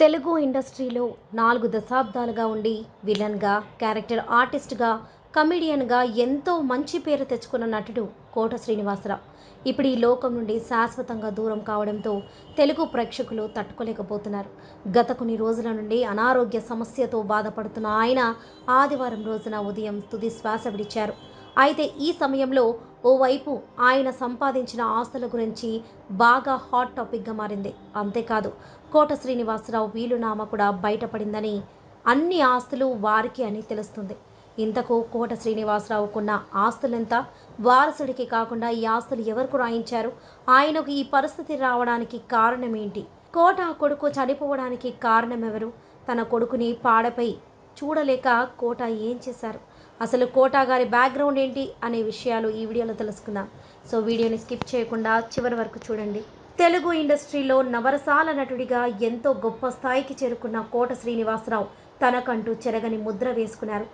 తెలుగు ఇండస్ట్రీలో నాలుగు దశాబ్దాలుగా ఉండి విలన్గా క్యారెక్టర్ ఆర్టిస్ట్గా కమెడియన్గా ఎంతో మంచి పేరు తెచ్చుకున్న నటుడు కోట శ్రీనివాసరావు. ఇప్పుడు ఈ లోకం నుండి శాశ్వతంగా దూరం కావడంతో తెలుగు ప్రేక్షకులు తట్టుకోలేకపోతున్నారు. గత కొన్ని రోజుల నుండి అనారోగ్య సమస్యతో బాధపడుతున్న ఆయన ఆదివారం రోజున ఉదయం తుది శ్వాస విడిచారు. అయితే ఈ సమయంలో ఓవైపు ఆయన సంపాదించిన ఆస్తుల గురించి బాగా హాట్ టాపిక్గా మారింది. అంతేకాదు కోట శ్రీనివాసరావు వీలునామా కూడా బయటపడిందని అన్ని ఆస్తులు వారికి అని తెలుస్తుంది. ఇంతకు కోట శ్రీనివాసరావుకున్న ఆస్తులెంత? వారసుడికి కాకుండా ఈ ఆస్తులు ఎవరికి రాయించారు? ఆయనకు ఈ పరిస్థితి రావడానికి కారణం ఏంటి కోట కొడుకు చనిపోవడానికి కారణం ఎవరు తన కొడుకుని పాడపై చూడలేక కోట ఏం చేశారు? అసలు కోటా గారి బ్యాక్గ్రౌండ్ ఏంటి అనే విషయాలు ఈ వీడియోలో తెలుసుకుందాం. సో వీడియోని స్కిప్ చేయకుండా చివరి వరకు చూడండి. తెలుగు ఇండస్ట్రీలో నవరసాల నటుడిగా ఎంతో గొప్ప స్థాయికి చేరుకున్న కోట శ్రీనివాసరావు తనకంటూ చెరగని ముద్ర వేసుకున్నారు.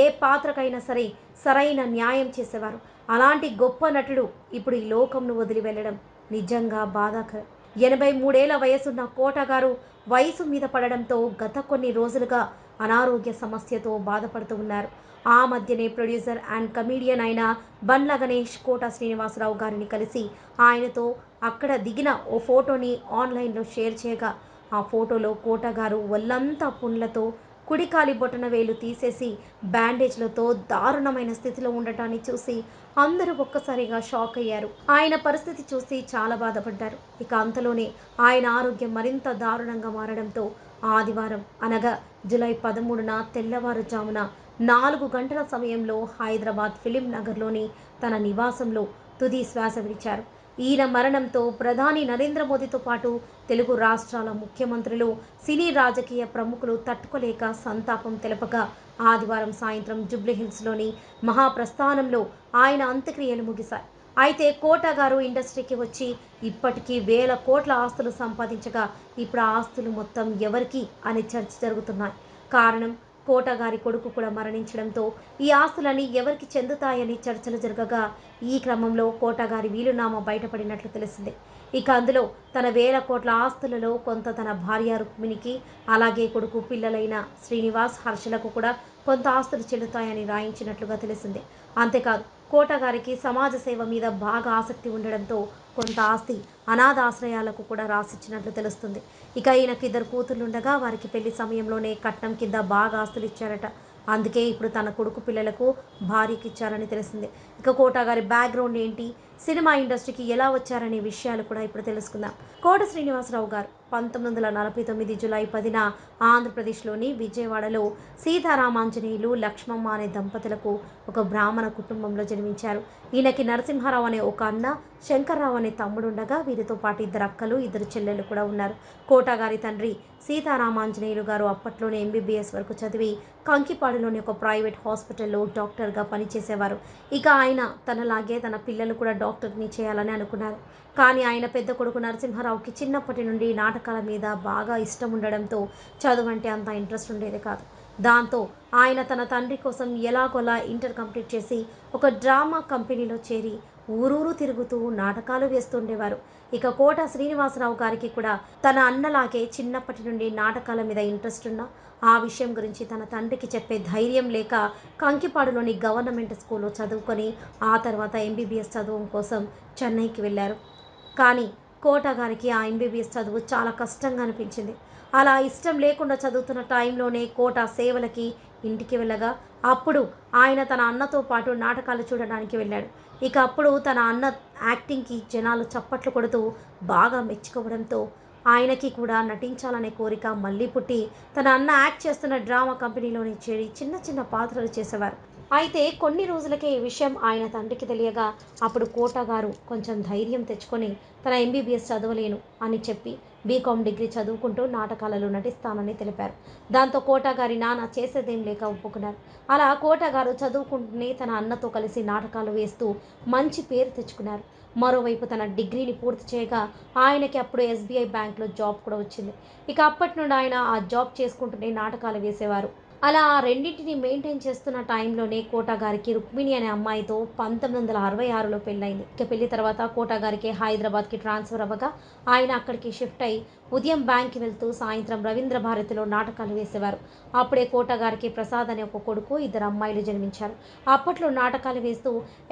ఏ పాత్రకైనా సరే సరైన న్యాయం చేసేవారు. అలాంటి గొప్ప నటుడు ఇప్పుడు ఈ లోకంను వదిలి వెళ్ళడం నిజంగా బాధాకరం. ఎనభై మూడేళ్ళ వయసున్న కోట గారు వయసు మీద పడడంతో గత కొన్ని రోజులుగా అనారోగ్య సమస్యతో బాధపడుతూ ఉన్నారు. ఆ మధ్యనే ప్రొడ్యూసర్ అండ్ కమీడియన్ అయిన బండ్ల గణేష్ కోట శ్రీనివాసరావు గారిని కలిసి ఆయనతో అక్కడ దిగిన ఓ ఫోటోని ఆన్లైన్లో షేర్ చేయగా ఆ ఫోటోలో కోట గారు ఒళ్ళంతా పుండ్లతో కుడికాలి బొటన వేలు తీసేసి బ్యాండేజ్లతో దారుణమైన స్థితిలో ఉండటాన్ని చూసి అందరూ ఒక్కసారిగా షాక్ అయ్యారు. ఆయన పరిస్థితి చూసి చాలా బాధపడ్డారు. ఇక అంతలోనే ఆయన ఆరోగ్యం మరింత దారుణంగా మారడంతో ఆదివారం అనగా జూలై పదమూడున తెల్లవారుజామున నాలుగు గంటల సమయంలో హైదరాబాద్ ఫిలిం నగర్లోని తన నివాసంలో తుది శ్వాస విడిచారు. ఈయన మరణంతో ప్రధాని నరేంద్ర మోదీతో పాటు తెలుగు రాష్ట్రాల ముఖ్యమంత్రులు సినీ రాజకీయ ప్రముఖులు తట్టుకోలేక సంతాపం తెలపగా ఆదివారం సాయంత్రం జుబ్లీహిల్స్లోని మహాప్రస్థానంలో ఆయన అంత్యక్రియలు ముగిశాయి. అయితే కోట గారు ఇండస్ట్రీకి వచ్చి ఇప్పటికీ వేల కోట్ల ఆస్తులు సంపాదించగా ఇప్పుడు ఆ ఆస్తులు మొత్తం ఎవరికి అనే చర్చ జరుగుతున్నాయి. కారణం కోటగారి కొడుకు కూడా మరణించడంతో ఈ ఆస్తులన్నీ ఎవరికి చెందుతాయని చర్చలు జరగగా ఈ క్రమంలో కోటగారి వీలునామా బయటపడినట్లు తెలిసింది. ఇక అందులో తన వేల కోట్ల ఆస్తులలో కొంత తన భార్య రుక్మిణికి అలాగే కొడుకు పిల్లలైన శ్రీనివాస్ హర్షలకు కూడా కొంత ఆస్తులు చెల్లుతాయని రాయించినట్లుగా తెలిసింది. అంతేకాదు కోటగారికి సమాజ సేవ మీద బాగా ఆసక్తి ఉండడంతో కొంత ఆస్తి అనాథాశ్రయాలకు కూడా రాసిచ్చినట్లు తెలుస్తుంది. ఇక ఈయనకు ఇద్దరు కూతుర్లుండగా వారికి పెళ్ళి సమయంలోనే కట్నం కింద బాగా ఆస్తులు ఇచ్చారట అందుకే ఇప్పుడు తన కొడుకు పిల్లలకు భార్యకి ఇచ్చారని తెలిసింది. ఇక కోట గారి బ్యాక్గ్రౌండ్ ఏంటి? సినిమా ఇండస్ట్రీకి ఎలా వచ్చారనే విషయాలు కూడా ఇప్పుడు తెలుసుకుందాం. కోట శ్రీనివాసరావు గారు పంతొమ్మిది వందల నలభై తొమ్మిది జులై పదిన ఆంధ్రప్రదేశ్లోని విజయవాడలో సీతారామాంజనేయులు లక్ష్మమ్మ అనే దంపతులకు ఒక బ్రాహ్మణ కుటుంబంలో జన్మించారు. ఈయనకి నరసింహారావు అనే ఒక అన్న శంకర్రావు అనే తమ్ముడు ఉండగా వీరితో పాటు ఇద్దరు అక్కలు ఇద్దరు చెల్లెలు కూడా ఉన్నారు. కోటగారి తండ్రి సీతారామాంజనేయులు గారు అప్పట్లోనే ఎంబీబీఎస్ వరకు చదివి కంకిపాడులోని ఒక ప్రైవేట్ హాస్పిటల్లో డాక్టర్గా పనిచేసేవారు. ఇక ఆయన తనలాగే తన పిల్లలు కూడా డాక్టర్ని చేయాలని అనుకున్నారు. కానీ ఆయన పెద్ద కొడుకు నరసింహారావుకి చిన్నప్పటి నుండి నాటకాల మీద బాగా ఇష్టం ఉండడంతో చదువు అంటే అంత ఇంట్రెస్ట్ ఉండేది కాదు. దాంతో ఆయన తన తండ్రి కోసం ఎలాగోలా ఇంటర్ కంప్లీట్ చేసి ఒక డ్రామా కంపెనీలో చేరి ఊరూరు తిరుగుతూ నాటకాలు వేస్తుండేవారు. ఇక కోట శ్రీనివాసరావు గారికి కూడా తన అన్నలాగే చిన్నప్పటి నుండి నాటకాల మీద ఇంట్రెస్ట్ ఉన్నా ఆ విషయం గురించి తన తండ్రికి చెప్పే ధైర్యం లేక కంకిపాడులోని గవర్నమెంట్ స్కూల్లో చదువుకొని ఆ తర్వాత ఎంబీబీఎస్ చదువు కోసం చెన్నైకి వెళ్ళారు. కానీ కోట గారికి ఆ ఎంబీబీఎస్ చదువు చాలా కష్టంగా అనిపించింది. అలా ఇష్టం లేకుండా చదువుతున్న టైంలోనే కోట సేవలకి ఇంటికి వెళ్ళగా అప్పుడు ఆయన తన అన్నతో పాటు నాటకాలు చూడడానికి వెళ్ళాడు. ఇక అప్పుడు తన అన్న యాక్టింగ్కి జనాలు చప్పట్లు కొడుతూ బాగా మెచ్చుకోవడంతో ఆయనకి కూడా నటించాలనే కోరిక మళ్ళీ పుట్టి తన అన్న యాక్ట్ చేస్తున్న డ్రామా కంపెనీలోని చేరి చిన్న చిన్న పాత్రలు చేసేవారు. అయితే కొన్ని రోజులకే ఈ విషయం ఆయన తండ్రికి తెలియగా అప్పుడు కోట గారు కొంచెం ధైర్యం తెచ్చుకొని తన ఎంబీబీఎస్ చదవలేను అని చెప్పి బీకామ్ డిగ్రీ చదువుకుంటూ నాటకాలలో నటిస్తానని తెలిపారు. దాంతో కోటాగారి నాన్న చేసేదేం లేక ఒప్పుకున్నారు. అలా కోటాగారు చదువుకుంటూనే తన అన్నతో కలిసి నాటకాలు వేస్తూ మంచి పేరు తెచ్చుకున్నారు. మరోవైపు తన డిగ్రీని పూర్తి చేయగా ఆయనకి అప్పుడు ఎస్బీఐ బ్యాంక్లో జాబ్ కూడా వచ్చింది. ఇక అప్పటి నుండి ఆయన ఆ జాబ్ చేసుకుంటూనే నాటకాలు వేసేవారు. అలా రెండింటిని మెయింటైన్ చేస్తున్న టైంలోనే కోట గారికి రుక్మిణి అనే అమ్మాయితో పంతొమ్మిది వందల అరవై ఆరులో పెళ్ళైంది. ఇక పెళ్ళి తర్వాత కోట గారికి హైదరాబాద్కి ట్రాన్స్ఫర్ అవ్వగా ఆయన అక్కడికి షిఫ్ట్ అయ్యి ఉదయం బ్యాంక్కి వెళ్తూ సాయంత్రం రవీంద్ర భారతిలో నాటకాలు వేసేవారు. అప్పుడే కోటగారికి ప్రసాద్ అనే ఒక కొడుకు ఇద్దరు అమ్మాయిలు జన్మించారు. అప్పట్లో నాటకాలు వేస్తూ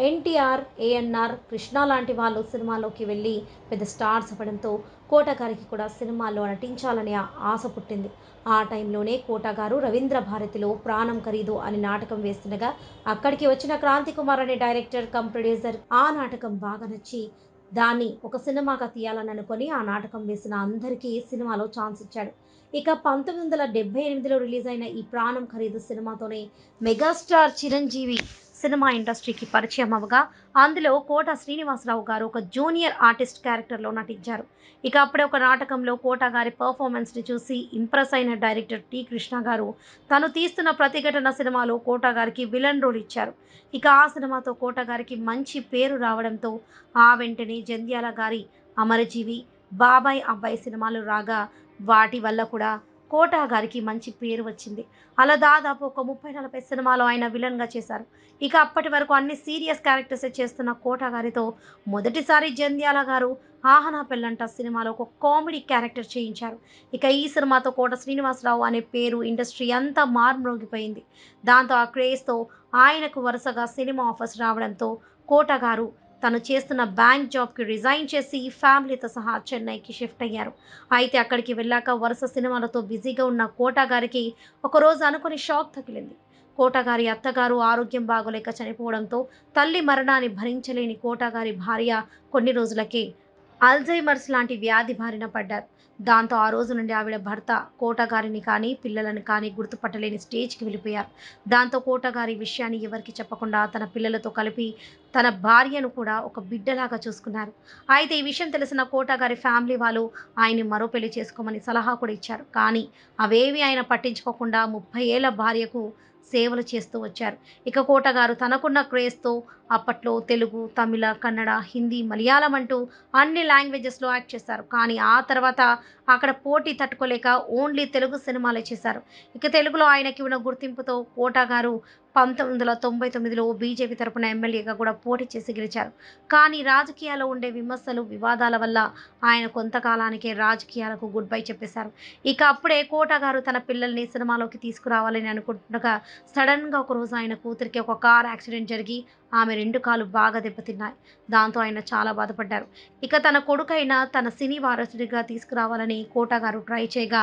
ఎన్టీఆర్ ఏఎన్ఆర్ కృష్ణ లాంటి వాళ్ళు సినిమాలోకి వెళ్ళి పెద్ద స్టార్స్ అవ్వడంతో కోటగారికి కూడా సినిమాల్లో నటించాలనే ఆశ పుట్టింది. ఆ టైంలోనే కోటగారు రవీంద్ర భారతిలో ప్రాణం ఖరీదు అని నాటకం వేస్తుండగా అక్కడికి వచ్చిన క్రాంతి కుమార్ అనే డైరెక్టర్ కమ్ ప్రొడ్యూసర్ ఆ నాటకం బాగా నచ్చి దాన్ని ఒక సినిమాగా తీయాలని అనుకొని ఆ నాటకం వేసిన అందరికీ సినిమాలో ఛాన్స్ ఇచ్చాడు. ఇక పంతొమ్మిది వందల డెబ్బై ఎనిమిదిలో రిలీజ్ అయిన ఈ ప్రాణం ఖరీదు సినిమాతోనే మెగాస్టార్ చిరంజీవి సినిమా ఇండస్ట్రీకి పరిచయం అవ్వగా అందులో కోట శ్రీనివాసరావు గారు ఒక జూనియర్ ఆర్టిస్ట్ క్యారెక్టర్లో నటించారు. ఇక అప్పుడే ఒక నాటకంలో కోట గారి పర్ఫార్మెన్స్ని చూసి ఇంప్రెస్ అయిన డైరెక్టర్ టి కృష్ణ గారు తను తీస్తున్న ప్రతిఘటన సినిమాలో కోట గారికి విలన్ రోల్ ఇచ్చారు. ఇక ఆ సినిమాతో కోట గారికి మంచి పేరు రావడంతో ఆ వెంటనే జంధ్యాల గారి అమరజీవి బాబాయ్ అబ్బాయి సినిమాలు రాగా వాటి వల్ల కూడా కోటా గారికి మంచి పేరు వచ్చింది. అలా దాదాపు ఒక ముప్పై నలభై సినిమాలో ఆయన విలన్గా చేశారు. ఇక అప్పటి వరకు అన్ని సీరియస్ క్యారెక్టర్స్ చేస్తున్న కోటా గారితో మొదటిసారి జంధ్యాల గారు ఆహనా పెళ్ళంట సినిమాలో ఒక కామెడీ క్యారెక్టర్ చేయించారు. ఇక ఈ సినిమాతో కోట శ్రీనివాసరావు అనే పేరు ఇండస్ట్రీ అంతా మార్మ్రోగిపోయింది. దాంతో ఆ క్రేజ్తో ఆయనకు వరుసగా సినిమా ఆఫర్స్ రావడంతో కోట గారు తను చేస్తున్న బ్యాంక్ జాబ్కి రిజైన్ చేసి ఫ్యామిలీతో సహా చెన్నైకి షిఫ్ట్ అయ్యారు. అయితే అక్కడికి వెళ్ళాక వరుస సినిమాలతో బిజీగా ఉన్న కోటా గారికి ఒకరోజు అనుకుని షాక్ తగిలింది. కోటగారి అత్తగారు ఆరోగ్యం బాగోలేక చనిపోవడంతో తల్లి మరణాన్ని భరించలేని కోటగారి భార్య కొన్ని రోజులకే అల్జైమర్స్ లాంటి వ్యాధి బారిన పడ్డారు. దాంతో ఆ రోజు నుండి ఆవిడ భర్త కోటగారిని కానీ పిల్లలను కానీ గుర్తుపట్టలేని స్టేజ్కి వెళ్ళిపోయారు. దాంతో కోటగారి విషయాన్ని ఎవరికి చెప్పకుండా తన పిల్లలతో కలిపి తన భార్యను కూడా ఒక బిడ్డలాగా చూసుకున్నారు. అయితే ఈ విషయం తెలిసిన కోటగారి ఫ్యామిలీ వాళ్ళు ఆయన్ని మరో పెళ్ళి చేసుకోమని సలహా కూడా ఇచ్చారు. కానీ అవేవి ఆయన పట్టించుకోకుండా ముప్పై ఏళ్ళ భార్యకు సేవలు చేస్తూ వచ్చారు. ఇక కోటగారు తనకున్న క్రేజ్తో అప్పట్లో తెలుగు తమిళ కన్నడ హిందీ మలయాళం అంటూ అన్ని లాంగ్వేజెస్లో యాక్ట్ చేశారు. కానీ ఆ తర్వాత అక్కడ పోటీ తట్టుకోలేక ఓన్లీ తెలుగు సినిమాలే చేశారు. ఇక తెలుగులో ఆయనకి ఉన్న గుర్తింపుతో కోటా గారు పంతొమ్మిది వందల తొంభై తొమ్మిదిలో బీజేపీ తరపున ఎమ్మెల్యేగా కూడా పోటీ చేసి గెలిచారు. కానీ రాజకీయాల్లో ఉండే విమర్శలు వివాదాల వల్ల ఆయన కొంతకాలానికే రాజకీయాలకు గుడ్ బై చెప్పేశారు. ఇక అప్పుడే కోట గారు తన పిల్లల్ని సినిమాలోకి తీసుకురావాలని అనుకుంటుండగా సడన్గా ఒకరోజు ఆయన కూతురికి ఒక కార్ యాక్సిడెంట్ జరిగి ఆమె రెండు కాలు బాగా దెబ్బతిన్నాయి. దాంతో ఆయన చాలా బాధపడ్డారు. ఇక తన కొడుకైన తన సినీ వారసుడిగా తీసుకురావాలని కోట గారు ట్రై చేయగా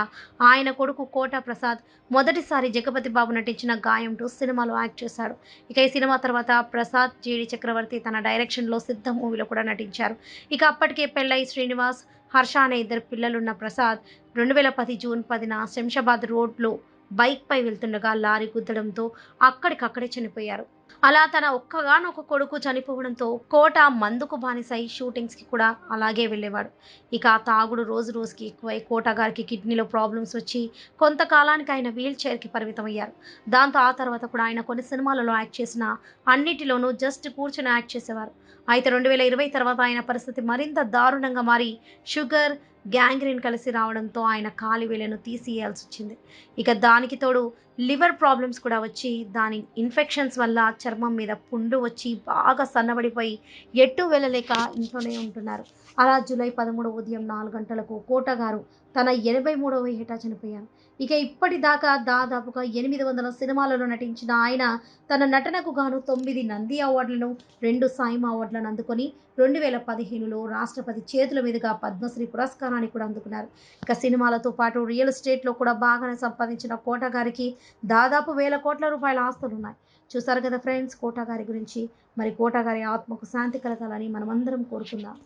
ఆయన కొడుకు కోట ప్రసాద్ మొదటిసారి జగపతి బాబు నటించిన గాయం టూ సినిమాలో యాక్ట్ చేశాడు. ఇక ఈ సినిమా తర్వాత ప్రసాద్ జేడి చక్రవర్తి తన డైరెక్షన్లో సిద్ధ మూవీలో కూడా నటించారు. ఇక అప్పటికే పెళ్ళై శ్రీనివాస్ హర్ష అనే ఇద్దరు పిల్లలున్న ప్రసాద్ రెండు వేల పది జూన్ పదిన శంషాబాద్ రోడ్లో బైక్పై వెళ్తుండగా లారీ గుద్దడంతో అక్కడికక్కడే చనిపోయారు. అలా తన ఒక్కగానొక్క కొడుకు చనిపోవడంతో కోట మందుకు బానిసై షూటింగ్స్కి కూడా అలాగే వెళ్ళేవాడు. ఇక తాగుడు రోజు రోజుకి ఎక్కువై కోట గారికి కిడ్నీలో ప్రాబ్లమ్స్ వచ్చి కొంతకాలానికి ఆయన వీల్ చైర్కి పరిమితమయ్యారు. దాంతో ఆ తర్వాత కూడా ఆయన కొన్ని సినిమాలలో యాక్ట్ చేసిన అన్నిటిలోనూ జస్ట్ కూర్చొని యాక్ట్ చేసేవారు. అయితే రెండు వేల ఇరవై తర్వాత ఆయన పరిస్థితి మరింత దారుణంగా మారి షుగర్ గ్యాంగ్రీన్ కలిసి రావడంతో ఆయన కాలి వేలను తీసివేయాల్సి వచ్చింది. ఇక దానికి తోడు లివర్ ప్రాబ్లమ్స్ కూడా వచ్చి దాని ఇన్ఫెక్షన్స్ వల్ల చర్మం మీద పుండు వచ్చి బాగా సన్నబడిపోయి ఎటు వెళ్ళలేక ఇంట్లోనే ఉంటున్నారు. అలా జూలై పదమూడు ఉదయం నాలుగు గంటలకు కోట గారు తన ఎనభై మూడవ ఏటా చనిపోయారు. ఇక ఇప్పటిదాకా దాదాపుగా ఎనిమిది వందల సినిమాలలో నటించిన ఆయన తన నటనకు గాను తొమ్మిది నంది అవార్డులను రెండు సాయిమ అవార్డులను అందుకొని రెండు వేల పదిహేనులో రాష్ట్రపతి చేతుల మీదుగా పద్మశ్రీ పురస్కారం పురస్కారాన్ని కూడా అందుకున్నారు. ఇక సినిమాలతో పాటు రియల్ ఎస్టేట్లో కూడా బాగానే సంపాదించిన కోట గారికి దాదాపు వేల కోట్ల రూపాయల ఆస్తులు ఉన్నాయి. చూసారు కదా ఫ్రెండ్స్ కోట గారి గురించి. మరి కోట గారి ఆత్మకు శాంతి కలగాలని మనమందరం కోరుకుందాం.